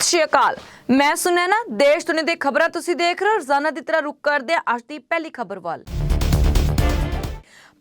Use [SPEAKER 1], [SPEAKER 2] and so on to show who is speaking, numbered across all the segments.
[SPEAKER 1] ਸਤਿ ਸ਼੍ਰੀ ਅਕਾਲ। ਮੈਂ ਸੁਨੈਨਾ ਦੇਸ਼ ਦੁਨੀਆ ਦੀ ਖਬਰਾਂ ਤੁਸੀਂ ਦੇਖ ਰਹੇ ਹੋ, ਰੋਜ਼ਾਨਾ ਦੀ ਤਰ੍ਹਾਂ ਰੁਕ ਕਰਦੇ ਅੱਜ ਦੀ ਪਹਿਲੀ ਖਬਰ ਵੱਲ।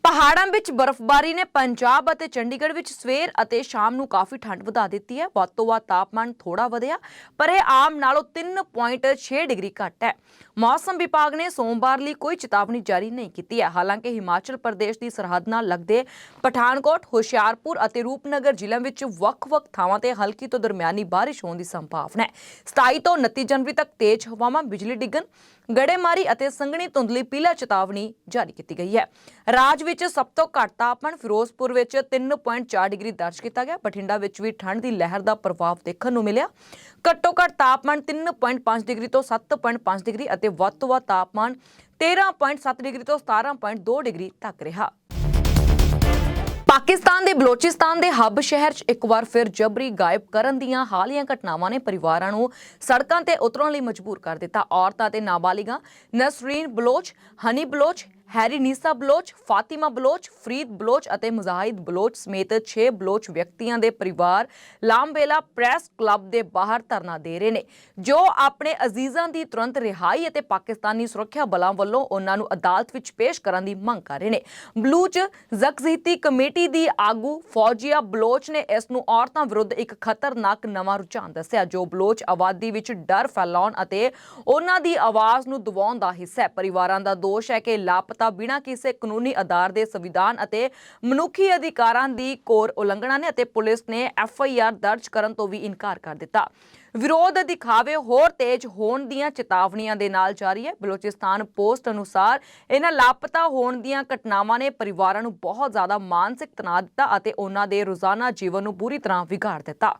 [SPEAKER 1] ਪਹਾੜਾਂ ਵਿੱਚ ਬਰਫ਼ਬਾਰੀ ਨੇ ਪੰਜਾਬ ਅਤੇ ਚੰਡੀਗੜ੍ਹ ਵਿੱਚ ਸਵੇਰ ਅਤੇ ਸ਼ਾਮ ਨੂੰ ਕਾਫੀ ਠੰਡ ਵਧਾ ਦਿੱਤੀ ਹੈ। ਵੱਧ ਤੋਂ ਵੱਧ ਤਾਪਮਾਨ ਥੋੜਾ ਵਧਿਆ, ਪਰ ਇਹ ਆਮ ਨਾਲੋਂ 3.6 ਡਿਗਰੀ ਘੱਟ ਹੈ। ਮੌਸਮ ਵਿਭਾਗ ਨੇ ਸੋਮਵਾਰ ਲਈ ਕੋਈ ਚੇਤਾਵਨੀ ਜਾਰੀ ਨਹੀਂ ਕੀਤੀ ਹੈ। ਹਾਲਾਂਕਿ ਹਿਮਾਚਲ ਪ੍ਰਦੇਸ਼ ਦੀ ਸਰਹੱਦ ਨਾਲ ਲੱਗਦੇ ਪਠਾਨਕੋਟ, ਹੁਸ਼ਿਆਰਪੁਰ ਅਤੇ ਰੂਪਨਗਰ ਜ਼ਿਲ੍ਹਿਆਂ ਵਿੱਚ ਵੱਖ-ਵੱਖ ਥਾਵਾਂ ਤੇ ਹਲਕੀ ਤੋਂ ਦਰਮਿਆਨੀ ਬਾਰਿਸ਼ ਹੋਣ ਦੀ ਸੰਭਾਵਨਾ ਹੈ। 27 ਤੋਂ 29 ਜਨਵਰੀ ਤੱਕ ਤੇਜ਼ ਹਵਾਵਾਂ, ਬਿਜਲੀ ਡਿੱਗਣ, ਗੜੇਮਾਰੀ ਅਤੇ ਸੰਘਣੀ ਧੁੰਦਲੀ ਪੀਲਾ ਚੇਤਾਵਨੀ ਜਾਰੀ ਕੀਤੀ ਗਈ ਹੈ। ਰਾਜ ਵਿੱਚ ਸਭ ਤੋਂ ਘੱਟ ਤਾਪਮਾਨ ਫਿਰੋਜ਼ਪੁਰ ਵਿੱਚ 3.4 ਡਿਗਰੀ ਦਰਜ ਕੀਤਾ ਗਿਆ। ਬਠਿੰਡਾ ਵਿੱਚ ਵੀ ਠੰਡ ਦੀ ਲਹਿਰ ਦਾ ਪ੍ਰਭਾਵ ਦੇਖਣ ਨੂੰ ਮਿਲਿਆ। ਘੱਟੋ ਘੱਟ ਤਾਪਮਾਨ 3.5 ਡਿਗਰੀ ਤੋਂ 7.5 ਡਿਗਰੀ ਅਤੇ ਵੱਧ ਤੋਂ ਵੱਧ ਤਾਪਮਾਨ 13.7 ਡਿਗਰੀ ਤੋਂ 17.2 ਡਿਗਰੀ ਤੱਕ ਰਿਹਾ। ਪਾਕਿਸਤਾਨ ਦੇ ਬਲੋਚਿਸਤਾਨ ਦੇ ਹੱਬ ਸ਼ਹਿਰ 'ਚ ਇੱਕ ਵਾਰ ਫਿਰ ਜਬਰੀ ਗਾਇਬ ਕਰਨ ਦੀਆਂ ਹਾਲੀਆਂ ਘਟਨਾਵਾਂ ਨੇ ਪਰਿਵਾਰਾਂ ਨੂੰ ਸੜਕਾਂ ਤੇ ਉਤਰਨ ਲਈ ਮਜਬੂਰ ਕਰ ਦਿੱਤਾ। ਔਰਤਾਂ ਤੇ ਨਾਬਾਲਿਗਾਂ ਨਸਰੀਨ ਬਲੋਚ, ਹਨੀ ਬਲੋਚ ਹੈਰੀ ਨੀਸਾ ਬਲੋਚ, ਫਾਤਿਮਾ ਬਲੋਚ, ਫਰੀਦ ਬਲੋਚ ਅਤੇ ਮੁਜ਼ਾਹਿਦ ਬਲੋਚ ਸਮੇਤ 6 ਬਲੋਚ ਵਿਅਕਤੀਆਂ ਦੇ ਪਰਿਵਾਰ ਲਾਮਬੇਲਾ ਪ੍ਰੈਸ ਕਲੱਬ ਦੇ ਬਾਹਰ ਧਰਨਾ ਦੇ ਰਹੇ ਨੇ, ਜੋ ਆਪਣੇ ਅਜ਼ੀਜ਼ਾਂ ਦੀ ਤੁਰੰਤ ਰਿਹਾਈ ਅਤੇ ਪਾਕਿਸਤਾਨੀ ਸੁਰੱਖਿਆ ਬਲਾਂ ਵੱਲੋਂ ਉਹਨਾਂ ਨੂੰ ਅਦਾਲਤ ਵਿੱਚ ਪੇਸ਼ ਕਰਨ ਦੀ ਮੰਗ ਕਰ ਰਹੇ ਨੇ। ਬਲੂਚ ਜ਼ਕਜ਼ੀਤੀ ਕਮੇਟੀ ਦੀ ਆਗੂ ਫੌਜੀਆ ਬਲੋਚ ਨੇ ਇਸ ਨੂੰ ਔਰਤਾਂ ਵਿਰੁੱਧ ਇੱਕ ਖਤਰਨਾਕ ਨਵਾਂ ਰੁਝਾਨ ਦੱਸਿਆ, ਜੋ ਬਲੋਚ ਆਬਾਦੀ ਵਿੱਚ ਡਰ ਫੈਲਾਉਣ ਅਤੇ ਉਹਨਾਂ ਦੀ ਆਵਾਜ਼ ਨੂੰ ਦਬਾਉਣ ਦਾ ਹਿੱਸਾ ਹੈ। ਪਰਿਵਾਰਾਂ ਦਾ ਦੋਸ਼ ਹੈ ਕਿ ਲਾਪਤਾ ਬਿਨਾਂ ਕਿਸੇ ਕਾਨੂੰਨੀ ਆਧਾਰ ਦੇ ਸੰਵਿਧਾਨ ਅਤੇ ਮਨੁੱਖੀ ਅਧਿਕਾਰਾਂ ਦੀ ਕੋਰ ਉਲੰਘਣਾ ਨੇ ਅਤੇ ਪੁਲਿਸ ਨੇ ਐਫ ਆਈ ਆਰ ਦਰਜ ਕਰਨ ਤੋਂ ਵੀ ਇਨਕਾਰ ਕਰ ਦਿੱਤਾ। ਵਿਰੋਧ ਦਿਖਾਵੇ ਹੋਰ ਤੇਜ਼ ਹੋਣ ਦੀਆਂ ਚੇਤਾਵਨੀਆਂ ਦੇ ਨਾਲ ਜਾਰੀ ਹੈ। ਬਲੋਚਿਸਤਾਨ ਪੋਸਟ ਅਨੁਸਾਰ ਇਹਨਾਂ ਲਾਪਤਾ ਹੋਣ ਦੀਆਂ ਘਟਨਾਵਾਂ ਨੇ ਪਰਿਵਾਰਾਂ ਨੂੰ ਬਹੁਤ ਜ਼ਿਆਦਾ ਮਾਨਸਿਕ ਤਣਾਅ ਦਿੱਤਾ ਅਤੇ ਉਹਨਾਂ ਦੇ ਰੋਜ਼ਾਨਾ ਜੀਵਨ ਨੂੰ ਬੁਰੀ ਤਰ੍ਹਾਂ ਵਿਗਾੜ ਦਿੱਤਾ।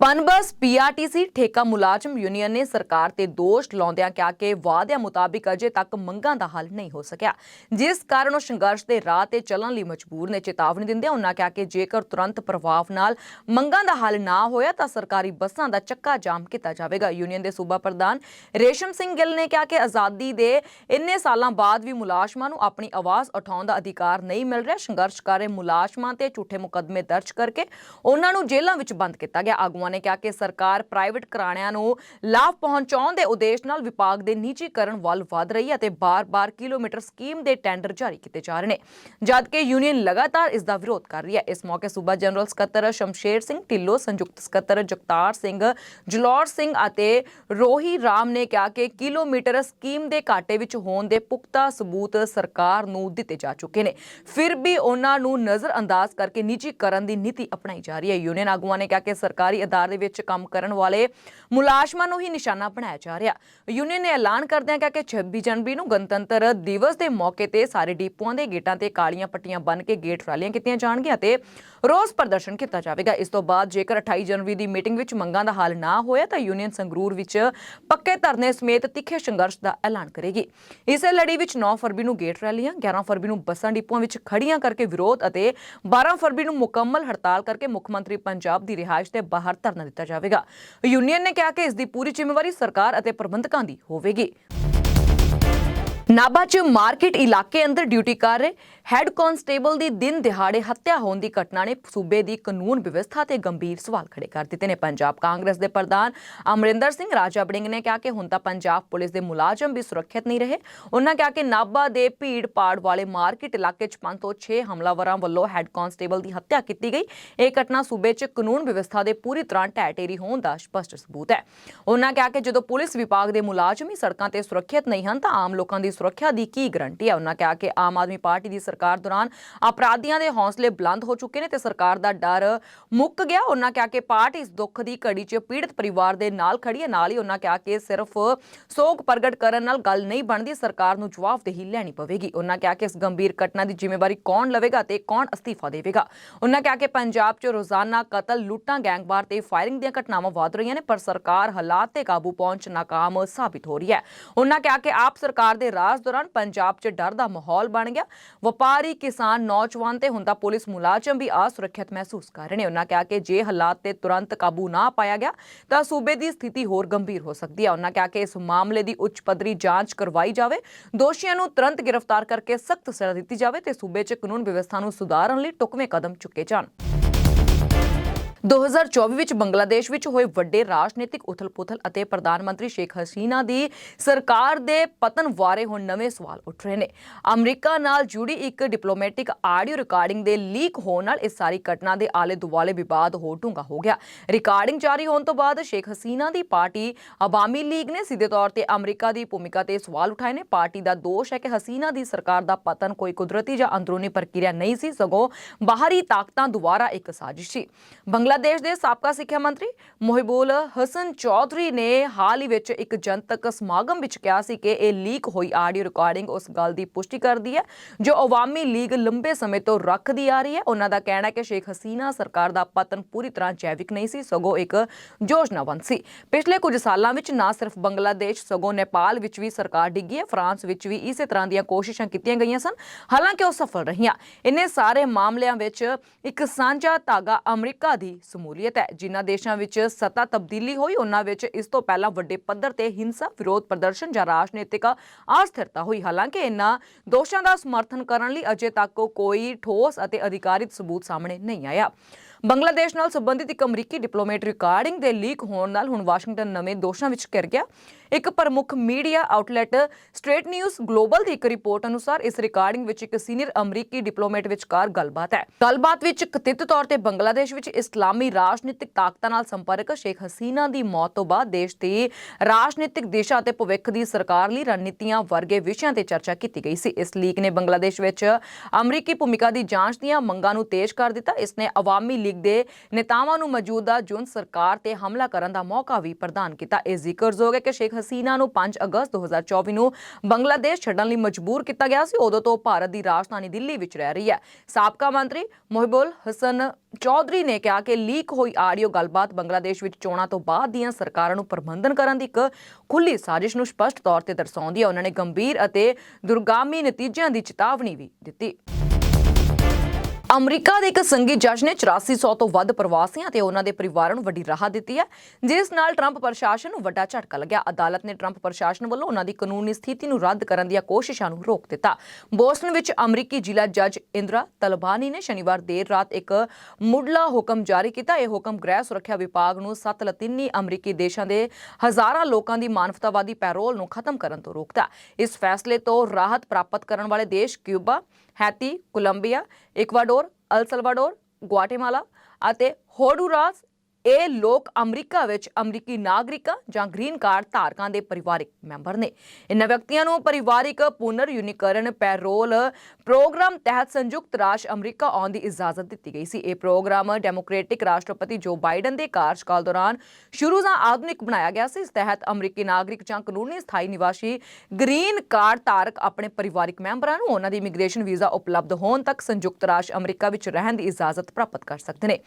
[SPEAKER 1] ਪਨਬਸ ਪੀਆਰਟੀਸੀ ਠੇਕਾ ਮੁਲਾਜ਼ਮ ਯੂਨੀਅਨ ਨੇ ਸਰਕਾਰ ਤੇ ਦੋਸ਼ ਲਾਉਂਦਿਆਂ ਕਿਹਾ ਕਿ ਵਾਅਦਿਆਂ ਮੁਤਾਬਿਕ ਅਜੇ ਤੱਕ ਮੰਗਾਂ ਦਾ ਹੱਲ ਨਹੀਂ ਹੋ ਸਕਿਆ। ਜਿਸ ਕਾਰਨ ਉਹ ਸੰਘਰਸ਼ ਦੇ ਰਾਹ ਤੇ ਚੱਲਣ ਲਈ ਮਜਬੂਰ ਨੇ ਚੇਤਾਵਨੀ ਦਿੰਦਿਆਂ ਉਹਨਾਂ ਕਿਹਾ ਕਿ ਜੇਕਰ ਤੁਰੰਤ ਪ੍ਰਭਾਵ ਨਾਲ ਮੰਗਾਂ ਦਾ ਹੱਲ ਨਾ ਹੋਇਆ ਤਾਂ ਸਰਕਾਰੀ ਬੱਸਾਂ ਦਾ ਚੱਕਾ ਜਾਮ ਕੀਤਾ ਜਾਵੇਗਾ। ਯੂਨੀਅਨ ਦੇ ਸੂਬਾ ਪ੍ਰਧਾਨ ਰੇਸ਼ਮ ਸਿੰਘ ਗਿੱਲ ਨੇ ਕਿਹਾ ਕਿ ਆਜ਼ਾਦੀ ਦੇ ਇੰਨੇ ਸਾਲਾਂ ਬਾਅਦ ਵੀ ਮੁਲਾਜ਼ਮਾਂ ਨੂੰ ਆਪਣੀ ਆਵਾਜ਼ ਉਠਾਉਣ ਦਾ ਅਧਿਕਾਰ ਨਹੀਂ ਮਿਲ ਰਿਹਾ। ਸੰਘਰਸ਼ ਕਰ ਰਹੇ ਮੁਲਾਜ਼ਮਾਂ ਤੇ ਝੂਠੇ ਮੁਕੱਦਮੇ ਦਰਜ ਕਰਕੇ ਉਹਨਾਂ ਨੂੰ ਜੇਲ੍ਹਾਂ ਵਿੱਚ ਬੰਦ ਕੀਤਾ ਗਿਆ। ਆਗੂਆਂ ਨੇ ਕਿਹਾ ਕਿ ਸਰਕਾਰ ਪ੍ਰਾਈਵੇਟ ਘਰਾਣਿਆਂ ਨੂੰ ਲਾਭ ਪਹੁੰਚਾਉਣ ਦੇ ਉਦੇਸ਼ ਨਾਲ ਵਿਭਾਗ ਦੇ ਨਿੱਜੀਕਰਨ ਵੱਲ ਵਧ ਰਹੀ ਹੈ ਅਤੇ ਬਾਰ-ਬਾਰ ਕਿਲੋਮੀਟਰ ਸਕੀਮ ਦੇ ਟੈਂਡਰ ਜਾਰੀ ਕੀਤੇ ਜਾ ਰਹੇ ਨੇ। ਜਦਕਿ ਯੂਨੀਅਨ ਲਗਾਤਾਰ ਇਸ ਦਾ ਵਿਰੋਧ ਕਰ ਰਹੀ ਹੈ। ਇਸ ਮੌਕੇ ਸੂਬਾ ਜਨਰਲ ਸਕੱਤਰ ਸ਼ਮਸ਼ੇਰ ਸਿੰਘ ਢਿੱਲੋਂ, ਸੰਯੁਕਤ ਸਕੱਤਰ ਜਗਤਾਰ ਸਿੰਘ ਜਲੌਰ ਸਿੰਘ ਅਤੇ ਰੋਹੀ ਰਾਮ ਨੇ ਕਿਹਾ ਕਿ ਕਿਲੋਮੀਟਰ ਸਕੀਮ ਦੇ ਘਾਟੇ ਵਿੱਚ ਹੋਣ ਦੇ ਪੁਖਤਾ ਸਬੂਤ ਸਰਕਾਰ ਨੂੰ ਦਿੱਤੇ ਜਾ ਚੁੱਕੇ ਨੇ। ਫਿਰ ਵੀ ਉਹਨਾਂ ਨੂੰ ਨਜ਼ਰ ਅੰਦਾਜ਼ ਕਰਕੇ ਨਿੱਜੀਕਰਨ ਦੀ ਨੀਤੀ ਅਪਣਾਈ ਜਾ ਰਹੀ ਹੈ। ਯੂਨੀਅਨ ਆਗੂਆਂ ਨੇ ਕਿਹਾ ਕਿ ਸਰਕਾਰੀ ਅਦਾਰੇ ਦੇ ਵਿੱਚ ਕੰਮ ਕਰਨ ਵਾਲੇ ਮੁਲਾਜ਼ਮਾਂ ਨੂੰ ਹੀ ਨਿਸ਼ਾਨਾ ਬਣਾਇਆ ਜਾ ਰਿਹਾ। ਯੂਨੀਅਨ ਨੇ ਐਲਾਨ ਕਰਦਿਆਂ ਕਿਹਾ ਕਿ 26 ਜਨਵਰੀ ਨੂੰ ਗਣਤੰਤਰ ਦਿਵਸ ਦੇ ਮੌਕੇ ਤੇ ਸਾਰੇ ਡਿਪੂਆਂ ਦੇ ਗੇਟਾਂ ਤੇ ਕਾਲੀਆਂ ਪੱਟੀਆਂ ਬੰਨ ਕੇ ਗੇਟ ਰੈਲੀਆਂ ਕੀਤੀਆਂ ਜਾਣਗੀਆਂ ਤੇ ਰੋਸ ਪ੍ਰਦਰਸ਼ਨ ਕੀਤਾ ਜਾਵੇਗਾ। ਇਸ ਤੋਂ ਬਾਅਦ ਜੇਕਰ 28 ਜਨਵਰੀ ਦੀ ਮੀਟਿੰਗ ਵਿੱਚ ਮੰਗਾਂ ਦਾ ਹੱਲ ਨਾ ਹੋਇਆ ਤਾਂ ਯੂਨੀਅਨ ਸੰਗਰੂਰ ਵਿੱਚ ਪੱਕੇ ਧਰਨੇ ਸਮੇਤ ਤਿੱਖੇ ਸੰਘਰਸ਼ ਦਾ ਐਲਾਨ ਕਰੇਗੀ। ਇਸੇ ਲੜੀ ਵਿੱਚ 9 ਫਰਵਰੀ ਨੂੰ ਗੇਟ ਰੈਲੀਆਂ 11 ਫਰਵਰੀ ਨੂੰ ਬੱਸਾਂ ਡਿਪੂਆਂ ਵਿੱਚ ਖੜੀਆਂ ਕਰਕੇ ਵਿਰੋਧ ਅਤੇ 12 ਫਰਵਰੀ ਨੂੰ ਮੁਕੰਮਲ ਹੜਤਾਲ ਕਰਕੇ ਮੁੱਖ ਮੰਤਰੀ ਪੰਜਾਬ ਦੀ ਰਿਹਾਇਸ਼ ਦੇ ਬਾਹਰ ਧਰਨਾ ਦਿੱਤਾ ਜਾਵੇਗਾ। ਯੂਨੀਅਨ ਨੇ ਕਿਹਾ ਕਿ ਇਸ ਦੀ ਪੂਰੀ ਜ਼ਿੰਮੇਵਾਰੀ ਸਰਕਾਰ ਅਤੇ ਪ੍ਰਬੰਧਕਾਂ ਦੀ ਹੋਵੇਗੀ। ਨਾਭਾ 'ਚ ਮਾਰਕੀਟ ਇਲਾਕੇ ਅੰਦਰ ਡਿਊਟੀ ਕਰ ਰਹੇ ਹੈੱਡ ਕਾਂਸਟੇਬਲ ਦੀ ਦਿਨ ਦਿਹਾੜੇ ਹੱਤਿਆ ਹੋਣ ਦੀ ਘਟਨਾ ਨੇ ਸੂਬੇ ਦੀ ਕਾਨੂੰਨ ਵਿਵਸਥਾ ਤੇ ਗੰਭੀਰ ਸਵਾਲ ਖੜੇ ਕਰ ਦਿੱਤੇ ਨੇ। ਪੰਜਾਬ ਕਾਂਗਰਸ ਦੇ ਪ੍ਰਧਾਨ ਅਮਰਿੰਦਰ ਸਿੰਘ ਰਾਜਾ ਬੜਿੰਗ ਨੇ ਕਿਹਾ ਕਿ ਹੁਣ ਤਾਂ ਪੰਜਾਬ ਪੁਲਿਸ ਦੇ ਮੁਲਾਜ਼ਮ ਵੀ ਸੁਰੱਖਿਅਤ ਨਹੀਂ ਰਹੇ। ਉਹਨਾਂ ਕਿਹਾ ਕਿ ਨਾਭਾ ਦੇ ਭੀੜ ਪਾੜ ਵਾਲੇ ਮਾਰਕੀਟ ਇਲਾਕੇ 'ਚ ਪੰਜ ਤੋਂ 6 ਹਮਲਾਵਰਾਂ ਵੱਲੋਂ ਹੈੱਡ ਕਾਂਸਟੇਬਲ ਦੀ ਹੱਤਿਆ ਕੀਤੀ ਗਈ। ਇਹ ਘਟਨਾ ਸੂਬੇ 'ਚ ਕਾਨੂੰਨ ਵਿਵਸਥਾ ਦੇ ਪੂਰੀ ਤਰ੍ਹਾਂ ਢਹਿ ਢੇਰੀ ਹੋਣ ਦਾ ਸਪਸ਼ਟ ਸਬੂਤ ਹੈ। ਉਹਨਾਂ ਕਿਹਾ ਕਿ ਜਦੋਂ ਪੁਲਿਸ ਵਿਭਾਗ ਦੇ ਮੁਲਾਜ਼ਮ ਹੀ ਸੜਕਾਂ ਤੇ ਸੁਰੱਖਿਅਤ ਨਹੀਂ ਹਨ ਤਾਂ ਆਮ ਲੋਕਾਂ ਦੀ ਸੁਰੱਖਿਆ ਦੀ ਕੀ ਗਰੰਟੀ ਹੈ? ਉਹਨਾਂ ਕਿਹਾ ਕਿ ਆਮ ਆਦਮੀ ਪਾਰਟੀ ਦੀ ਸਰਕਾਰ ਦੌਰਾਨ ਅਪਰਾਧੀਆਂ ਦੇ ਹੌਸਲੇ ਬੁਲੰਦ ਹੋ ਚੁੱਕੇ ਨੇ ਤੇ ਸਰਕਾਰ ਦਾ ਡਰ ਮੁੱਕ ਗਿਆ। ਉਹਨਾਂ ਕਿਹਾ ਕਿ ਪਾਰਟੀ ਇਸ ਦੁੱਖ ਦੀ ਘੜੀ 'ਚ ਪੀੜਤ ਪਰਿਵਾਰ ਦੇ ਨਾਲ ਖੜੀ ਹੈ। ਨਾਲ ਹੀ ਉਹਨਾਂ ਕਿਹਾ ਕਿ ਸਿਰਫ ਸੋਗ ਪ੍ਰਗਟ ਕਰਨ ਨਾਲ ਗੱਲ ਨਹੀਂ ਬਣਦੀ, ਸਰਕਾਰ ਨੂੰ ਜਵਾਬਦੇਹੀ ਲੈਣੀ ਪਵੇਗੀ। ਉਹਨਾਂ ਕਿਹਾ ਕਿ ਇਸ ਗੰਭੀਰ ਘਟਨਾ ਦੀ ਜ਼ਿੰਮੇਵਾਰੀ ਕੌਣ ਲਵੇਗਾ ਤੇ ਕੌਣ ਅਸਤੀਫਾ ਦੇਵੇਗਾ? ਉਹਨਾਂ ਕਿਹਾ ਕਿ ਪੰਜਾਬ 'ਚ ਰੋਜ਼ਾਨਾ ਕਤਲ, ਲੁੱਟਾਂ, ਗੈਂਗਵਾਰ ਤੇ ਫਾਇਰਿੰਗ ਦੀਆਂ ਘਟਨਾਵਾਂ ਵਧ ਰਹੀਆਂ ਨੇ, ਪਰ ਸਰਕਾਰ ਹਾਲਾਤ ਤੇ ਕਾਬੂ ਪਹੁੰਚ ਨਾਕਾਮ ਸਾਬਿਤ ਹੋ ਰਹੀ ਹੈ। ਉਹਨਾਂ ਕਿਹਾ ਕਿ ਆਪ ਸਰਕਾਰ ਦੇ ਰਾਜ ਦੌਰਾਨ ਪੰਜਾਬ 'ਚ ਡਰ ਦਾ ਮਾਹੌਲ ਬਣ ਗਿਆ। ਵਪਾਰ ਕਿਸਾਨ ਨੌਜਵਾਨ ਤੇ ਹੁੰਦਾ ਪੁਲਿਸ ਮੁਲਾਜ਼ਮ ਵੀ ਅਸੁਰੱਖਿਅਤ ਮਹਿਸੂਸ ਕਰ ਰਹੇ ਨੇ। ਉਹਨਾਂ ਕਿਹਾ ਕਿ ਜੇ ਹਾਲਾਤ ਤੇ ਤੁਰੰਤ ਕਾਬੂ ਨਾ ਪਾਇਆ ਗਿਆ, ਤਾਂ ਸੂਬੇ ਦੀ ਸਥਿਤੀ ਹੋਰ ਗੰਭੀਰ ਹੋ ਸਕਦੀ ਹੈ। ਉਹਨਾਂ ਕਿਹਾ ਕਿ ਇਸ ਮਾਮਲੇ ਦੀ ਉੱਚ ਪੱਧਰੀ ਜਾਂਚ ਕਰਵਾਈ ਜਾਵੇ। ਦੋਸ਼ੀਆਂ ਨੂੰ ਤੁਰੰਤ ਗ੍ਰਿਫਤਾਰ ਕਰਕੇ ਸਖਤ ਸਜ਼ਾ ਦਿੱਤੀ ਜਾਵੇ ਤੇ ਸੂਬੇ 'ਚ ਕਾਨੂੰਨ ਵਿਵਸਥਾ ਨੂੰ ਸੁਧਾਰਨ ਲਈ ਟੁਕਵੇਂ ਕਦਮ ਚੁੱਕੇ ਜਾਣ। 2024 ਵਿੱਚ ਬੰਗਲਾਦੇਸ਼ ਵਿੱਚ ਹੋਏ ਵੱਡੇ ਰਾਜਨੀਤਿਕ ਉਥਲ-ਪੁਥਲ ਅਤੇ ਪ੍ਰਧਾਨ ਮੰਤਰੀ ਸ਼ੇਖ ਹਸੀਨਾ ਦੀ ਸਰਕਾਰ ਦੇ ਪਤਨ ਬਾਰੇ ਹੁਣ ਨਵੇਂ ਸਵਾਲ ਉੱਠ ਰਹੇ ਨੇ। ਅਮਰੀਕਾ ਨਾਲ ਜੁੜੀ ਇੱਕ ਡਿਪਲੋਮੈਟਿਕ ਆਡੀਓ ਰਿਕਾਰਡਿੰਗ ਦੇ ਲੀਕ ਹੋਣ ਨਾਲ ਇਸ ਸਾਰੀ ਘਟਨਾ ਦੇ ਆਲੇ-ਦੁਆਲੇ ਵਿਵਾਦ ਹੋ ਡੂੰਘਾ ਹੋ ਗਿਆ। ਰਿਕਾਰਡਿੰਗ ਜਾਰੀ ਹੋਣ ਤੋਂ ਬਾਅਦ ਸ਼ੇਖ ਹਸੀਨਾ ਦੀ ਪਾਰਟੀ ਅਵਾਮੀ ਲੀਗ ਨੇ ਸਿੱਧੇ ਤੌਰ ਤੇ ਅਮਰੀਕਾ ਦੀ ਭੂਮਿਕਾ ਤੇ ਸਵਾਲ ਉਠਾਏ ਨੇ। ਪਾਰਟੀ ਦਾ ਦੋਸ਼ ਹੈ ਕਿ ਹਸੀਨਾ ਦੀ ਸਰਕਾਰ ਦਾ ਪਤਨ ਕੋਈ ਕੁਦਰਤੀ ਜਾਂ ਅੰਦਰੂਨੀ ਪ੍ਰਕਿਰਿਆ ਨਹੀਂ ਸੀ, ਸਗੋਂ ਬਾਹਰੀ ਤਾਕਤਾਂ ਦੁਆਰਾ ਇੱਕ ਸਾਜ਼ਿਸ਼ ਸੀ। ਬੰਗਲਾਦੇਸ਼ ਦੇ ਸਾਬਕਾ ਸਿੱਖਿਆ ਮੰਤਰੀ ਮੋਹਿਬੁਲ ਹਸਨ ਚੌਧਰੀ ਨੇ ਹਾਲ ਹੀ ਵਿੱਚ ਇੱਕ ਜਨਤਕ ਸਮਾਗਮ ਵਿੱਚ ਕਿਹਾ ਸੀ ਕਿ ਇਹ ਲੀਕ ਹੋਈ ਆਡੀਓ ਰਿਕਾਰਡਿੰਗ ਉਸ ਗੱਲ ਦੀ ਪੁਸ਼ਟੀ ਕਰਦੀ ਹੈ ਜੋ ਅਵਾਮੀ ਲੀਗ ਲੰਬੇ ਸਮੇਂ ਤੋਂ ਰੱਖਦੀ ਆ ਰਹੀ ਹੈ ਉਹਨਾਂ ਦਾ ਕਹਿਣਾ ਹੈ ਕਿ ਸ਼ੇਖ ਹਸੀਨਾ ਸਰਕਾਰ ਦਾ ਪਤਨ ਪੂਰੀ ਤਰ੍ਹਾਂ ਜੈਵਿਕ ਨਹੀਂ ਸੀ ਸਗੋਂ ਇੱਕ ਯੋਜਨਾਬੰਦ ਸੀ ਪਿਛਲੇ ਕੁਝ ਸਾਲਾਂ ਵਿੱਚ ਨਾ ਸਿਰਫ ਬੰਗਲਾਦੇਸ਼ ਸਗੋਂ ਨੇਪਾਲ ਵਿੱਚ ਵੀ ਸਰਕਾਰ ਡਿੱਗੀ ਹੈ ਫਰਾਂਸ ਵਿੱਚ ਵੀ ਇਸੇ ਤਰ੍ਹਾਂ ਦੀਆਂ ਕੋਸ਼ਿਸ਼ਾਂ ਕੀਤੀਆਂ ਗਈਆਂ ਸਨ ਹਾਲਾਂਕਿ ਉਹ ਸਫਲ ਰਹੀਆਂ ਇਨੇ ਸਾਰੇ ਮਾਮਲਿਆਂ ਵਿੱਚ ਇੱਕ ਸਾਂਝਾ ਧਾਗਾ ਅਮਰੀਕਾ ਦੀ ਸਮੂਲੀਅਤ ਹੈ। ਜਿਨ੍ਹਾਂ ਦੇਸ਼ਾਂ ਵਿੱਚ ਸੱਤਾ ਤਬਦੀਲੀ ਹੋਈ, ਉਹਨਾਂ ਵਿੱਚ ਇਸ ਤੋਂ ਪਹਿਲਾਂ ਵੱਡੇ ਪੱਧਰ ਤੇ ਹਿੰਸਾ, ਵਿਰੋਧ ਪ੍ਰਦਰਸ਼ਨ ਜਾਂ ਰਾਜਨੀਤਿਕ ਅਸਥਿਰਤਾ ਹੋਈ। ਹਾਲਾਂਕਿ ਇਹਨਾਂ ਦੋਸ਼ਾਂ ਦਾ ਸਮਰਥਨ ਕਰਨ ਲਈ ਅਜੇ ਤੱਕ ਕੋਈ ਠੋਸ ਅਤੇ ਅਧਿਕਾਰਿਤ ਸਬੂਤ ਸਾਹਮਣੇ ਨਹੀਂ ਆਇਆ। ਬੰਗਲਾਦੇਸ਼ ਨਾਲ ਸੰਬੰਧਿਤ ਇੱਕ ਅਮਰੀਕੀ ਡਿਪਲੋਮੇਟ ਰਿਕਾਰਡਿੰਗ ਦੇ ਲੀਕ ਹੋਣ ਨਾਲ ਹੁਣ ਵਾਸ਼ਿੰਗਟਨ ਨਵੇਂ ਦੋਸ਼ਾਂ ਵਿੱਚ ਘਿਰ ਗਿਆ। ਇੱਕ ਪ੍ਰਮੁੱਖ media outlet straight news global ਦੀ ਇੱਕ ਰਿਪੋਰਟ ਅਨੁਸਾਰ ਇਸ ਰਿਕਾਰਡਿੰਗ ਵਿੱਚ ਇੱਕ ਸੀਨੀਅਰ ਅਮਰੀਕੀ ਡਿਪਲੋਮੈਟ ਵਿਚਕਾਰ ਗੱਲਬਾਤ ਹੈ। ਗੱਲਬਾਤ ਵਿੱਚ ਕਥਿਤ ਤੌਰ ਤੇ ਬੰਗਲਾਦੇਸ਼ ਵਿੱਚ ਇਸਲਾਮੀ ਰਾਜਨੀਤਿਕ ਤਾਕਤਾਂ ਨਾਲ ਸੰਪਰਕ ਸ਼ੇਖ ਹਸੀਨਾ ਦੀ ਮੌਤ ਤੋਂ ਬਾਅਦ ਦੇਸ਼ ਦੀ ਰਾਜਨੀਤਿਕ ਦਿਸ਼ਾ ਤੇ ਭਵਿੱਖ ਦੀ ਸਰਕਾਰ ਲਈ ਰਣਨੀਤੀਆਂ ਵਰਗੇ ਵਿਸ਼ਿਆਂ ਤੇ ਚਰਚਾ ਕੀਤੀ ਗਈ ਸੀ। ਇਸ ਲੀਕ ਨੇ ਬੰਗਲਾਦੇਸ਼ ਵਿੱਚ ਅਮਰੀਕੀ ਭੂਮਿਕਾ ਦੀ ਜਾਂਚ ਦੀਆਂ ਮੰਗਾਂ ਨੂੰ ਤੇਜ਼ ਕਰ ਦਿੱਤਾ। ਇਸ ਨੇ ਆਵਾਮੀ ਲੀਗ ਦੇ ਨੇਤਾਵਾਂ ਨੂੰ ਮੌਜੂਦਾ ਜੁਨ ਸਰਕਾਰ ਤੇ ਹਮਲਾ ਕਰਨ ਦਾ ਮੌਕਾ ਵੀ ਪ੍ਰਦਾਨ ਕੀਤਾ। ਇਹ ਜ਼ਿਕਰਯੋਗ ਹੈ ਕਿ ਸ਼ੇਖ ਹਸੀਨਾ ਨੂੰ 5 ਅਗਸਤ 2024 ਨੂੰ ਬੰਗਲਾਦੇਸ਼ ਛੱਡਣ ਲਈ ਮਜਬੂਰ ਕੀਤਾ ਗਿਆ ਸੀ। ਉਦੋਂ ਤੋਂ ਭਾਰਤ ਦੀ ਰਾਜਧਾਨੀ ਦਿੱਲੀ ਵਿੱਚ ਰਹਿ ਰਹੀ ਹੈ। ਸਾਬਕਾ ਮੰਤਰੀ ਮੋਹਿਬੁਲ ਹਸਨ ਚੌਧਰੀ ਨੇ ਕਿਹਾ ਕਿ ਲੀਕ ਹੋਈ ਆਡੀਓ ਗੱਲਬਾਤ ਬੰਗਲਾਦੇਸ਼ ਵਿੱਚ ਚੋਣਾਂ ਤੋਂ ਬਾਅਦ ਦੀਆਂ ਸਰਕਾਰਾਂ ਨੂੰ ਪ੍ਰਬੰਧਨ ਕਰਨ ਦੀ ਇੱਕ ਖੁੱਲੀ ਸਾਜ਼ਿਸ਼ ਨੂੰ ਸਪਸ਼ਟ ਤੌਰ ਤੇ ਦਰਸਾਉਂਦੀ ਹੈ। ਉਹਨਾਂ ਨੇ ਗੰਭੀਰ ਅਤੇ ਦੁਰਗਾਮੀ ਨਤੀਜਿਆਂ ਦੀ ਚੇਤਾਵਨੀ ਵੀ ਦਿੱਤੀ। ਅਮਰੀਕਾ ਦੇ ਇੱਕ ਸੰਗੀ ਜੱਜ ਨੇ 8400 ਤੋਂ ਵੱਧ ਪ੍ਰਵਾਸੀਆਂ ਤੇ ਉਹਨਾਂ ਦੇ ਪਰਿਵਾਰਾਂ ਨੂੰ ਵੱਡੀ ਰਾਹਤ ਦਿੱਤੀ ਹੈ, ਜਿਸ ਨਾਲ ਟਰੰਪ ਪ੍ਰਸ਼ਾਸਨ ਨੂੰ ਵੱਡਾ ਝਟਕਾ ਲੱਗਿਆ। ਅਦਾਲਤ ਨੇ ਟਰੰਪ ਪ੍ਰਸ਼ਾਸਨ ਵੱਲੋਂ ਉਹਨਾਂ ਦੀ ਕਾਨੂੰਨੀ ਸਥਿਤੀ ਨੂੰ ਰੱਦ ਕਰਨ ਦੀਆਂ ਕੋਸ਼ਿਸ਼ਾਂ ਨੂੰ ਰੋਕ ਦਿੱਤਾ। ਬੋਸਟਨ ਵਿੱਚ ਅਮਰੀਕੀ ਜ਼ਿਲ੍ਹਾ ਜੱਜ ਇੰਦਰਾ ਤਲਬਾਨੀ ਨੇ ਸ਼ਨੀਵਾਰ ਦੇਰ ਰਾਤ ਇੱਕ ਮੁੱਢਲਾ ਹੁਕਮ ਜਾਰੀ ਕੀਤਾ। ਇਹ ਹੁਕਮ ਗ੍ਰਹਿ ਸੁਰੱਖਿਆ ਵਿਭਾਗ ਨੂੰ ਸੱਤ ਲਤੀਨੀ ਅਮਰੀਕੀ ਦੇਸ਼ਾਂ ਦੇ ਹਜ਼ਾਰਾਂ ਲੋਕਾਂ ਦੀ ਮਾਨਵਤਾਵਾਦੀ ਪੈਰੋਲ ਨੂੰ ਖਤਮ ਕਰਨ ਤੋਂ ਰੋਕਦਾ। ਇਸ ਫੈਸਲੇ ਤੋਂ ਰਾਹਤ ਪ੍ਰਾਪਤ ਕਰਨ ਵਾਲੇ ਦੇਸ਼ Cuba Haiti Colombia Ecuador El Salvador Guatemala ਅਤੇ ਹੋਂਡੂਰਾਸ ਇਹ ਲੋਕ ਅਮਰੀਕਾ ਵਿੱਚ ਅਮਰੀਕੀ ਨਾਗਰਿਕਾਂ ਜਾਂ ਗ੍ਰੀਨ ਕਾਰਡ ਧਾਰਕਾਂ ਦੇ ਪਰਿਵਾਰਿਕ ਮੈਂਬਰ ਨੇ। ਇਨ੍ਹਾਂ ਵਿਅਕਤੀਆਂ ਨੂੰ ਪਰਿਵਾਰਿਕ ਪੁਨਰ ਯੂਨੀਕਰਨ ਪੈਰੋਲ ਪ੍ਰੋਗਰਾਮ ਤਹਿਤ ਸੰਯੁਕਤ ਰਾਜ ਅਮਰੀਕਾ ਆਉਣ ਦੀ ਇਜਾਜ਼ਤ ਦਿੱਤੀ ਗਈ ਸੀ। ਇਹ ਪ੍ਰੋਗਰਾਮ ਡੈਮੋਕ੍ਰੈਟਿਕ ਰਾਸ਼ਟਰਪਤੀ ਜੋ ਬਾਈਡਨ ਦੇ ਕਾਰਜਕਾਲ ਦੌਰਾਨ ਸ਼ੁਰੂ ਤੋਂ ਆਧੁਨਿਕ ਬਣਾਇਆ ਗਿਆ ਸੀ। ਇਸ ਤਹਿਤ ਅਮਰੀਕੀ ਨਾਗਰਿਕ ਜਾਂ ਕਾਨੂੰਨੀ ਸਥਾਈ ਨਿਵਾਸੀ ਗ੍ਰੀਨ ਕਾਰਡ ਧਾਰਕ ਆਪਣੇ ਪਰਿਵਾਰਿਕ ਮੈਂਬਰਾਂ ਨੂੰ ਉਹਨਾਂ ਦੀ ਇਮੀਗ੍ਰੇਸ਼ਨ ਵੀਜ਼ਾ ਉਪਲਬਧ ਹੋਣ ਤੱਕ ਸੰਯੁਕਤ ਰਾਸ਼ਟਰ ਅਮਰੀਕਾ ਵਿੱਚ ਰਹਿਣ ਦੀ ਇਜਾਜ਼ਤ ਪ੍ਰਾਪਤ ਕਰ ਸਕਦੇ ਨੇ।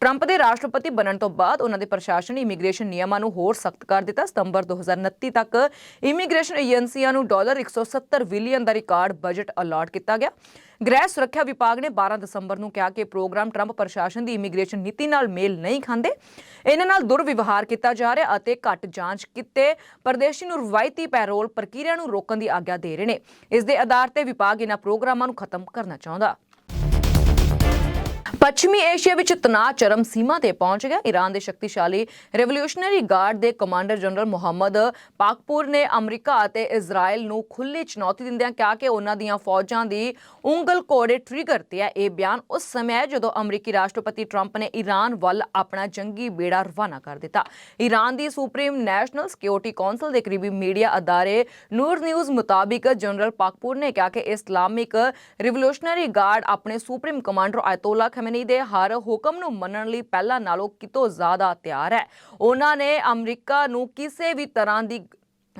[SPEAKER 1] ਟਰੰਪ ਦੇ ਰਾਸ਼ਟਰਪਤੀ ਬਣਨ ਤੋਂ ਬਾਅਦ ਉਹਨਾਂ ਦੇ ਪ੍ਰਸ਼ਾਸਨ ਇਮੀਗ੍ਰੇਸ਼ਨ ਨਿਯਮਾਂ ਨੂੰ ਹੋਰ ਸਖਤ ਕਰ ਦਿੱਤਾ। ਸਤੰਬਰ 2029 ਤੱਕ ਇਮੀਗ੍ਰੇਸ਼ਨ ਏਜੰਸੀਆਂ ਨੂੰ ਡਾਲਰ 170 ਬਿਲੀਅਨ ਦਾ ਰਿਕਾਰਡ ਬਜਟ ਅਲਾਟ ਕੀਤਾ ਗਿਆ। ਗ੍ਰਹਿ ਸੁਰੱਖਿਆ ਵਿਭਾਗ ਨੇ 12 ਦਸੰਬਰ ਨੂੰ ਕਿਹਾ ਕਿ ਇਹ ਪ੍ਰੋਗਰਾਮ ਟਰੰਪ ਪ੍ਰਸ਼ਾਸਨ ਦੀ ਇਮੀਗ੍ਰੇਸ਼ਨ ਨੀਤੀ ਨਾਲ ਮੇਲ ਨਹੀਂ ਖਾਂਦੇ। ਇਹਨਾਂ ਨਾਲ ਦੁਰਵਿਵਹਾਰ ਕੀਤਾ ਜਾ ਰਿਹਾ ਅਤੇ ਘੱਟ ਜਾਂਚ ਕੀਤੇ ਪਰਦੇਸ਼ੀ ਨੂੰ ਰਵਾਇਤੀ ਪੈਰੋਲ ਪ੍ਰਕਿਰਿਆ ਨੂੰ ਰੋਕਣ ਦੀ ਆਗਿਆ ਦੇ ਰਹੇ ਨੇ। ਇਸ ਦੇ ਆਧਾਰ ਤੇ ਵਿਭਾਗ ਇਹਨਾਂ ਪ੍ਰੋਗਰਾਮਾਂ ਨੂੰ ਖਤਮ ਕਰਨਾ ਚਾਹੁੰਦਾ। ਪੱਛਮੀ ਏਸ਼ੀਆ ਵਿੱਚ ਤਣਾਅ ਚਰਮ ਸੀਮਾ ਤੇ ਪਹੁੰਚ ਗਿਆ। ਈਰਾਨ ਦੇ ਸ਼ਕਤੀਸ਼ਾਲੀ ਰੈਵੋਲੂਸ਼ਨਰੀ ਗਾਰਡ ਦੇ ਕਮਾਂਡਰ ਜਨਰਲ ਮੁਹੰਮਦ ਪਾਕਪੂਰ ਨੇ ਅਮਰੀਕਾ ਅਤੇ ਇਜ਼ਰਾਈਲ ਨੂੰ ਖੁੱਲੀ ਚੁਣੌਤੀ ਦਿੰਦਿਆਂ ਕਿਹਾ ਕਿ ਉਹਨਾਂ ਦੀਆਂ ਫੌਜਾਂ ਦੀ ਉਂਗਲ ਕੋੜੇ ਟ੍ਰਿਗਰ ਤੇ ਹੈ। ਇਹ ਬਿਆਨ ਉਸ ਸਮੇਂ ਹੈ ਜਦੋਂ ਅਮਰੀਕੀ ਰਾਸ਼ਟਰਪਤੀ ਟਰੰਪ ਨੇ ਈਰਾਨ ਵੱਲ ਆਪਣਾ ਜੰਗੀ ਬੇੜਾ ਰਵਾਨਾ ਕਰ ਦਿੱਤਾ। ਈਰਾਨ ਦੀ ਸੁਪਰੀਮ ਨੈਸ਼ਨਲ ਸਿਕਿਉਰਿਟੀ ਕੌਂਸਲ ਦੇ ਕਰੀਬੀ ਮੀਡੀਆ ਅਦਾਰੇ ਨੂਰ ਨਿਊਜ਼ ਮੁਤਾਬਿਕ ਜਨਰਲ ਪਾਕਪੁਰ ਨੇ ਕਿਹਾ ਕਿ ਇਸਲਾਮਿਕ ਰਿਵੋਲੂਸ਼ਨਰੀ ਗਾਰਡ ਆਪਣੇ ਸੁਪਰੀਮ ਕਮਾਂਡਰ ਆਇਤੋਲਾ ਖਮੇਨੀ ਦੇ ਹਰ ਹੁਕਮ ਨੂੰ ਮੰਨਣ ਲਈ ਪਹਿਲਾਂ ਨਾਲੋਂ ਕਿਤੋਂ ਜ਼ਿਆਦਾ ਤਿਆਰ ਹੈ? ਉਹਨਾਂ ਨੇ ਅਮਰੀਕਾ ਨੂੰ ਕਿਸੇ ਵੀ ਤਰ੍ਹਾਂ ਦੀ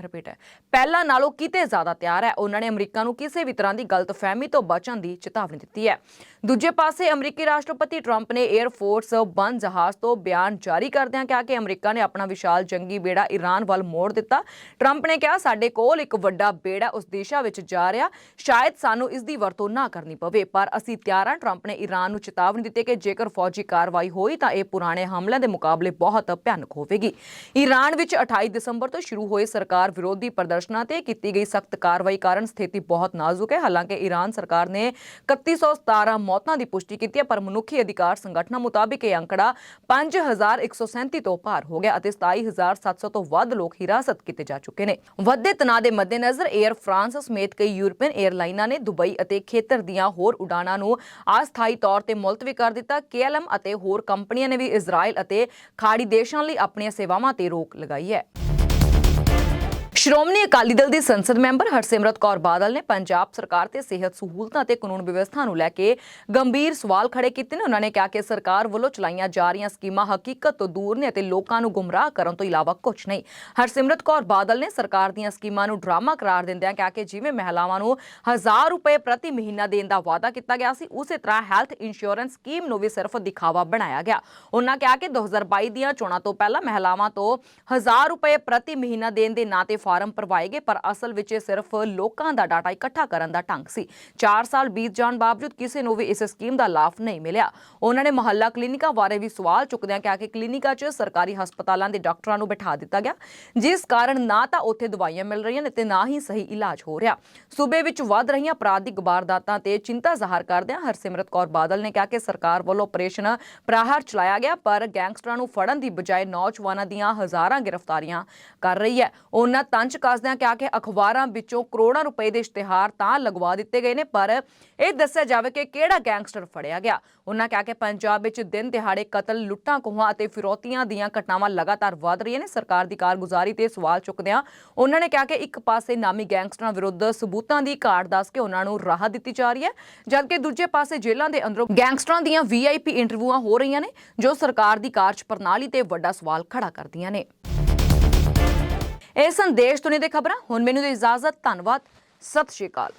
[SPEAKER 1] ਰਿਪੀਟ ਹੈ। ਪਹਿਲਾਂ ਨਾਲੋਂ ਕਿਤੇ ਜ਼ਿਆਦਾ ਤਿਆਰ ਹੈ। ਉਹਨਾਂ ਨੇ ਅਮਰੀਕਾ ਨੂੰ ਕਿਸੇ ਵੀ ਤਰ੍ਹਾਂ ਦੀ ਗਲਤਫਹਿਮੀ ਤੋਂ ਬਚਣ ਦੀ ਚੇਤਾਵਨੀ ਦਿੱਤੀ ਹੈ। ਦੂਜੇ ਪਾਸੇ ਅਮਰੀਕੀ ਰਾਸ਼ਟਰਪਤੀ ਟਰੰਪ ਨੇ 에ਅਰ ਫੋਰਸ ਵਨ ਜਹਾਜ਼ ਤੋਂ ਬਿਆਨ ਜਾਰੀ ਕਰਦਿਆਂ ਕਿਹਾ ਕਿ ਅਮਰੀਕਾ ਨੇ ਆਪਣਾ ਵਿਸ਼ਾਲ ਜੰਗੀ ਬੇੜਾ ਈਰਾਨ ਵੱਲ ਮੋੜ ਦਿੱਤਾ। ਟਰੰਪ ਨੇ ਕਿਹਾ, ਸਾਡੇ ਕੋਲ ਇੱਕ ਵੱਡਾ ਬੇੜਾ ਉਸ ਦਿਸ਼ਾ ਵਿੱਚ ਜਾ ਰਿਹਾ। ਸ਼ਾਇਦ ਸਾਨੂੰ ਇਸ ਦੀ ਵਰਤੋਂ ਨਾ ਕਰਨੀ ਪਵੇ। ਪਰ ਅਸੀਂ ਤਿਆਰ ਹਾਂ। ਟਰੰਪ ਨੇ ਈਰਾਨ ਨੂੰ ਚੇਤਾਵਨੀ ਦਿੱਤੀ ਕਿ ਜੇਕਰ ਫੌਜੀ ਕਾਰਵਾਈ ਹੋਈ ਤਾਂ ਇਹ ਪੁਰਾਣੇ ਹਮਲਿਆਂ ਦੇ ਮੁਕਾਬਲੇ ਬਹੁਤ ਭਿਆਨਕ ਹੋਵੇਗੀ। ਈਰਾਨ ਵਿੱਚ 28 ਦਸੰਬਰ ਤੋਂ ਸ਼ੁਰੂ ਹੋਏ ਸਰਕਾਰ ਵਿਰੋਧੀ ਪ੍ਰਦਰਸ਼ਨਾਂ ਤੇ ਕੀਤੀ ਗਈ ਸਖਤ ਕਾਰਵਾਈ ਕਾਰਨ ਸਥਿਤੀ ਬਹੁਤ ਨਾਜ਼ੁਕ ਹੈ। ਹਾਲਾਂਕਿ ਈਰਾਨ ਸਰਕਾਰ ਨੇ 3117 ਮੌਤਾਂ ਦੀ ਪੁਸ਼ਟੀ ਕੀਤੀ ਹੈ, ਪਰ ਮਨੁੱਖੀ ਅਧਿਕਾਰ ਸੰਗਠਨਾਂ ਮੁਤਾਬਿਕ ਇਹ ਅੰਕੜਾ 5137 ਤੋਂ ਪਾਰ ਹੋ ਗਿਆ ਅਤੇ 27700 ਤੋਂ ਵੱਧ ਲੋਕ ਹਿਰਾਸਤ ਕੀਤੇ ਜਾ ਚੁੱਕੇ ਨੇ। ਵੱਧਦੇ ਤਣਾਅ ਦੇ ਮੱਦੇਨਜ਼ਰ 에ਅਰ ਫਰਾਂਸ ਸਮੇਤ ਕਈ ਯੂਰਪੀਅਨ 에ਅਰਲਾਈਨਾਂ ਨੇ ਦੁਬਈ ਅਤੇ ਖੇਤਰ ਦੀਆਂ ਹੋਰ ਉਡਾਣਾਂ ਨੂੰ ਅਸਥਾਈ ਤੌਰ ਤੇ ਮੁਲਤਵੀ ਕਰ ਦਿੱਤਾ। KLM ਅਤੇ ਹੋਰ ਕੰਪਨੀਆਂ ਨੇ ਵੀ ਇਜ਼ਰਾਈਲ ਅਤੇ ਖਾੜੀ ਦੇਸ਼ਾਂ ਲਈ ਆਪਣੀਆਂ ਸੇਵਾਵਾਂ ਤੇ ਰੋਕ ਲਗਾਈ ਹੈ। ਸ਼੍ਰੋਮਣੀ ਅਕਾਲੀ ਦਲ ਦੀ ਸੰਸਦ ਮੈਂਬਰ ਹਰਸਿਮਰਤ ਕੌਰ ਬਾਦਲ ਨੇ ਪੰਜਾਬ ਸਰਕਾਰ ਤੇ ਸਿਹਤ ਸਹੂਲਤਾਂ ਤੇ ਕਾਨੂੰਨ ਵਿਵਸਥਾ ਨੂੰ ਲੈ ਕੇ ਗੰਭੀਰ ਸਵਾਲ ਖੜੇ ਕੀਤੇ ਨੇ। ਉਹਨਾਂ ਨੇ ਕਿਹਾ ਕਿ ਸਰਕਾਰ ਵੱਲੋਂ ਚਲਾਈਆਂ ਜਾ ਰਹੀਆਂ ਸਕੀਮਾਂ ਹਕੀਕਤ ਤੋਂ ਦੂਰ ਨੇ ਅਤੇ ਲੋਕਾਂ ਨੂੰ ਗੁੰਮਰਾਹ ਕਰਨ ਤੋਂ ਇਲਾਵਾ ਕੁਝ ਨਹੀਂ। ਹਰਸਿਮਰਤ ਕੌਰ ਬਾਦਲ ਨੇ ਸਰਕਾਰ ਦੀਆਂ ਸਕੀਮਾਂ ਨੂੰ ਡਰਾਮਾ ਕਰਾਰ ਦਿੰਦਿਆਂ ਕਿਹਾ ਕਿ ਜਿਵੇਂ ਮਹਿਲਾਵਾਂ ਨੂੰ 1000 ਰੁਪਏ ਪ੍ਰਤੀ ਮਹੀਨਾ ਦੇਣ ਦਾ ਵਾਅਦਾ ਕੀਤਾ ਗਿਆ ਸੀ, ਉਸੇ ਤਰ੍ਹਾਂ ਹੈਲਥ ਇੰਸ਼ੋਰੈਂਸ ਸਕੀਮ ਨੂੰ ਵੀ ਸਿਰਫ ਦਿਖਾਵਾ ਬਣਾਇਆ ਗਿਆ। ਉਹਨਾਂ ਕਿਹਾ ਕਿ 2022 ਦੀਆਂ ਚੋਣਾਂ ਤੋਂ ਪਹਿਲਾਂ ਮਹਿਲਾਵਾਂ ਤੋਂ 1000 ਰੁਪਏ ਪ੍ਰਤੀ ਮਹੀਨਾ ਦੇਣ ਦੇ ਨਾਂ ਤੇ ਫਾਰਮ ਭਰਵਾਏ ਗਏ, ਪਰ ਅਸਲ ਵਿੱਚ ਇਹ ਸਿਰਫ ਲੋਕਾਂ ਦਾ ਡਾਟਾ ਇਕੱਠਾ ਕਰਨ ਦਾ ਢੰਗ ਸੀ। 4 ਸਾਲ ਬੀਤ ਜਾਣ ਬਾਵਜੂਦ ਕਿਸੇ ਨੂੰ ਵੀ ਇਸ ਸਕੀਮ ਦਾ ਲਾਭ ਨਹੀਂ ਮਿਲਿਆ। ਉਹਨਾਂ ਨੇ ਮੁਹੱਲਾ ਕਲੀਨਿਕਾਂ ਬਾਰੇ ਵੀ ਸਵਾਲ ਚੁੱਕਦਿਆਂ ਕਿਹਾ ਕਿ ਕਲੀਨਿਕਾਂ 'ਚ ਸਰਕਾਰੀ ਹਸਪਤਾਲਾਂ ਦੇ ਡਾਕਟਰਾਂ ਨੂੰ ਬਿਠਾ ਦਿੱਤਾ ਗਿਆ। ਜਿਸ ਕਾਰਨ ਨਾ ਤਾਂ ਉੱਥੇ ਦਵਾਈਆਂ ਮਿਲ ਰਹੀਆਂ ਨੇ ਤੇ ਨਾ ਹੀ ਸਹੀ ਇਲਾਜ ਹੋ ਰਿਹਾ। ਸੂਬੇ ਵਿੱਚ ਵੱਧ ਰਹੀਆਂ ਅਪਰਾਧਿਕ ਵਾਰਦਾਤਾਂ ਤੇ ਚਿੰਤਾ ਜ਼ਾਹਰ ਕਰਦਿਆਂ ਹਰਸਿਮਰਤ ਕੌਰ ਬਾਦਲ ਨੇ ਕਿਹਾ ਕਿ ਸਰਕਾਰ ਵੱਲੋਂ ਆਪਰੇਸ਼ਨ ਪ੍ਰਾਹਰ ਚਲਾਇਆ ਗਿਆ, ਪਰ ਗੈਂਗਸਟਰਾਂ ਨੂੰ ਫੜਨ ਦੀ ਬਜਾਏ ਨੌਜਵਾਨਾਂ ਦੀਆਂ ਹਜ਼ਾਰਾਂ ਗ੍ਰਿਫਤਾਰੀਆਂ ਕਰ ਰਹੀ ਹੈ। ਉਹਨਾਂ ਤੰਜ ਕੱਸਦਿਆਂ ਕਿਹਾ ਕਿ ਅਖਬਾਰਾਂ ਵਿੱਚੋਂ ਕਰੋੜਾਂ ਰੁਪਏ ਦੇ ਇਸ਼ਤਿਹਾਰ ਤਾਂ ਲਗਵਾ ਦਿੱਤੇ ਗਏ ਨੇ, ਪਰ ਇਹ ਦੱਸਿਆ ਜਾਵੇ ਕਿ ਕਿਹੜਾ ਗੈਂਗਸਟਰ ਫੜਿਆ ਗਿਆ। ਉਹਨਾਂ ਕਿਹਾ ਕਿ ਪੰਜਾਬ ਵਿੱਚ ਦਿਨ ਦਿਹਾੜੇ ਕਤਲ, ਲੁੱਟਾਂ, ਖੋਹਾਂ ਅਤੇ ਫਿਰੌਤੀਆਂ ਦੀਆਂ ਘਟਨਾਵਾਂ ਲਗਾਤਾਰ ਵਧ ਰਹੀਆਂ ਨੇ। ਸਰਕਾਰ ਦੀ ਕਾਰਗੁਜ਼ਾਰੀ ਤੇ ਸਵਾਲ ਚੁੱਕਦਿਆਂ ਉਹਨਾਂ ਨੇ ਕਿਹਾ ਕਿ ਇੱਕ ਪਾਸੇ ਨਾਮੀ ਗੈਂਗਸਟਰਾਂ ਵਿਰੁੱਧ ਸਬੂਤਾਂ ਦੀ ਘਾਟ ਦੱਸ ਕੇ ਉਹਨਾਂ ਨੂੰ ਰਾਹਤ ਦਿੱਤੀ ਜਾ ਰਹੀ ਹੈ, ਜਦਕਿ ਦੂਜੇ ਪਾਸੇ ਜੇਲ੍ਹਾਂ ਦੇ ਅੰਦਰੋਂ ਗੈਂਗਸਟਰਾਂ ਦੀਆਂ ਵੀਆਈਪੀ ਇੰਟਰਵਿਊਆਂ ਹੋ ਰਹੀਆਂ ਨੇ, ਜੋ ਸਰਕਾਰ ਦੀ ਕਾਰਜ ਪ੍ਰਣਾਲੀ ਤੇ ਵੱਡਾ ਸਵਾਲ ਖੜਾ ਕਰਦੀਆਂ ਨੇ। ਇਹ ਸੰਦੇਸ਼ ਦੁਨੀਆ ਦੇ ਖਬਰਾਂ ਹੁਣ ਮੈਨੂੰ ਦੀ ਇਜਾਜ਼ਤ ਧੰਨਵਾਦ ਸਤਿ ਸ਼੍ਰੀ ਅਕਾਲ।